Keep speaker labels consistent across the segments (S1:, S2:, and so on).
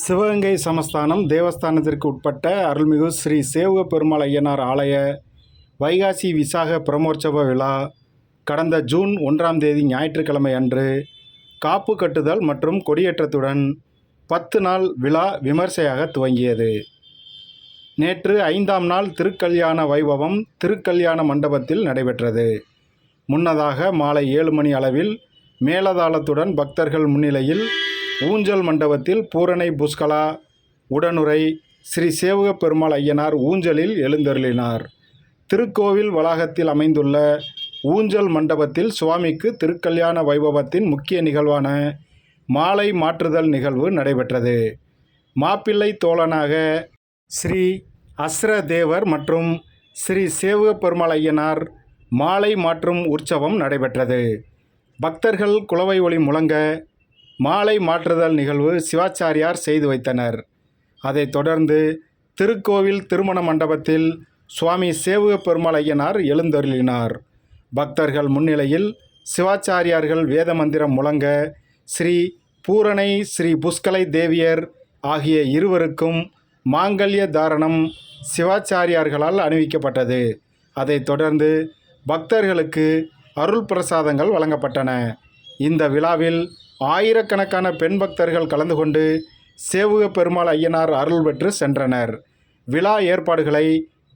S1: சிவகங்கை சமஸ்தானம் தேவஸ்தானத்திற்கு உட்பட்ட அருள்மிகு ஸ்ரீ சேவக பெருமாள் ஐயனார் ஆலய வைகாசி விசாக பிரமோற்சவ விழா கடந்த ஜூன் ஒன்றாம் தேதி ஞாயிற்றுக்கிழமை அன்று காப்பு கட்டுதல் மற்றும் கொடியேற்றத்துடன் பத்து நாள் விழா விமர்சையாக துவங்கியது. நேற்று ஐந்தாம் நாள் திருக்கல்யாண வைபவம் திருக்கல்யாண மண்டபத்தில் நடைபெற்றது. முன்னதாக மாலை ஏழு மணி அளவில் மேலதாளத்துடன் பக்தர்கள் முன்னிலையில் ஊஞ்சல் மண்டபத்தில் பூரணை புஷ்கலா உடனுரை ஸ்ரீ சேவக பெருமாள் ஐயனார் ஊஞ்சலில் எழுந்தருளினார். திருக்கோவில் வளாகத்தில் அமைந்துள்ள ஊஞ்சல் மண்டபத்தில் சுவாமிக்கு திருக்கல்யாண வைபவத்தின் முக்கிய நிகழ்வான மாலை மாற்றுதல் நிகழ்வு நடைபெற்றது. மாப்பிள்ளை தோழனாக ஸ்ரீ அஸ்ரதேவர் மற்றும் ஸ்ரீ சேவக பெருமாள் ஐயனார் மாலை மாற்றும் உற்சவம் நடைபெற்றது. பக்தர்கள் குலவை ஒளி முழங்க மாலை மாற்றுதல் நிகழ்வு சிவாச்சாரியார் செய்து வைத்தனர். அதைத் தொடர்ந்து திருக்கோவில் திருமண மண்டபத்தில் சுவாமி சேவக பெருமாளையனார் எழுந்தருளினார். பக்தர்கள் முன்னிலையில் சிவாச்சாரியார்கள் வேத மந்திரம் முழங்க ஸ்ரீ பூரணை ஸ்ரீ புஷ்கலை தேவியர் ஆகிய இருவருக்கும் மாங்கல்ய தாரணம் சிவாச்சாரியார்களால் அணிவிக்கப்பட்டது. அதைத் தொடர்ந்து பக்தர்களுக்கு அருள் பிரசாதங்கள் வழங்கப்பட்டன. இந்த விழாவில் ஆயிரக்கணக்கான பெண் பக்தர்கள் கலந்து கொண்டு சேவக பெருமாள் ஐயனார் அருள் பெற்று சென்றனர். விழா ஏற்பாடுகளை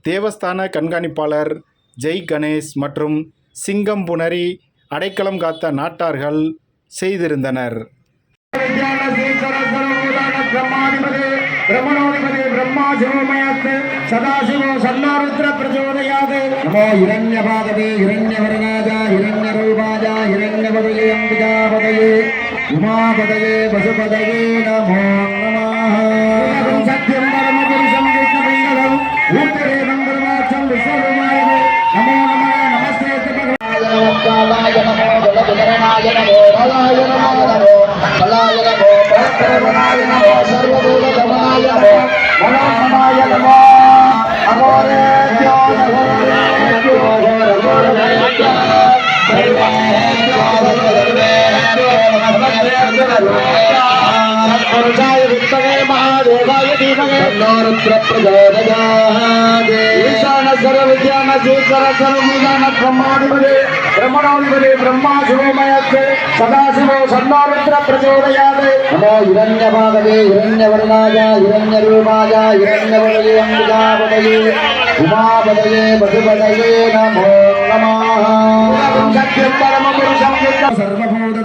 S1: தேவஸ்தான கண்காணிப்பாளர் ஜெய் கணேஷ் மற்றும் சிங்கம் புனரி அடைக்கலம் காத்த நாட்டார்கள் செய்திருந்தனர்.
S2: சதாசிவோ சல்லாருத்ர பிரச்சோதயாது இரண்யபாதவே இரண்யவரநாதா இரண்யரூபாதா இரண்யபதயே அம்பிகாபதயே ఉమాపదయే వసుపదయే నమో నమః. సత్యం పరమ పురుషం కృష్ణపిండం ఊర్ధరేవం పరమాక్షం విశ్వరూపాయ నమో నమః. నమస్తే భగవాయ నమో జలధరణాయ నమో బలాయ सर्वेभ्यो विद्महे महादेवाय धीमहि तन्नो रुद्र प्रचोदयात् ईशान सर्वविद्यान श्रीकर सर्वभूतान ब्रह्माधिपति ब्रह्मणोधिपति ब्रह्मा शिवोमयत् सदाशिवो सन्नो प्रचोदयात् नमो हिरण्यपादवे हिरण्यवर्णाय हिरण्यरूपाय हिरण्यपदये अम्बिकापदये उमापदये वसुपदये नमो नमः सत्यं परमपुरुषं सर्वभूतदया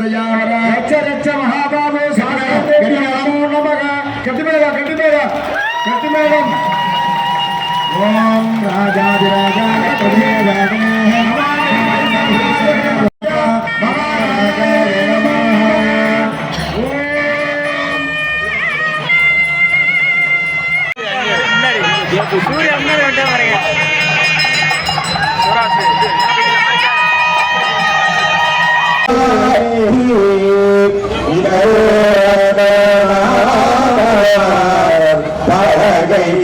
S2: மேடம் கத்தி மேடம் ஓம் ராஜாதிராஜாய பிரதேவ
S3: சூரிய முன்னாடி. வந்துட்டே வரீங்க சுராசு இது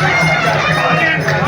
S3: Thank you.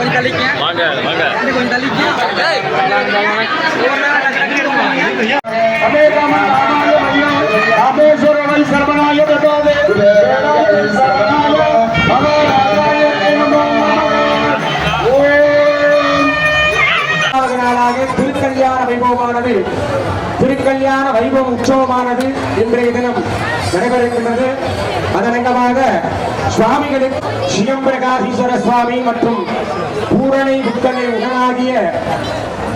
S3: கொஞ்சம் தள்ளிக்க
S4: வாங்க வாங்க.
S3: கொஞ்சம் தள்ளிக்க
S2: மகாராஜாய
S5: நாளாக திருக்கல்யாண வைபவமானது. திருக்கல்யாண வைபவ உற்சவமானது இன்றைய தினம் நடைபெறுகின்றது. அதனங்கமாக அங்கமாக சுவாமிகளின் சிவம்பிரகாசீஸ்வர சுவாமி மற்றும் பூரணை புத்தனை உடனாகிய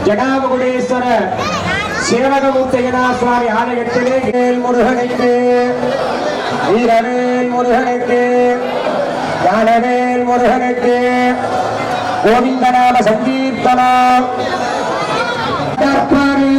S5: ஜடாபகுடேஸ்வர சேவகமூர்த்திகனா சுவாமி ஆலயத்திலே வேல் முருகனுக்கு வீரவேல் முருகனுக்கு ஞானவேல் முருகனுக்கு கோவிந்தநாம சங்கீர்த்தனம். கற்பரு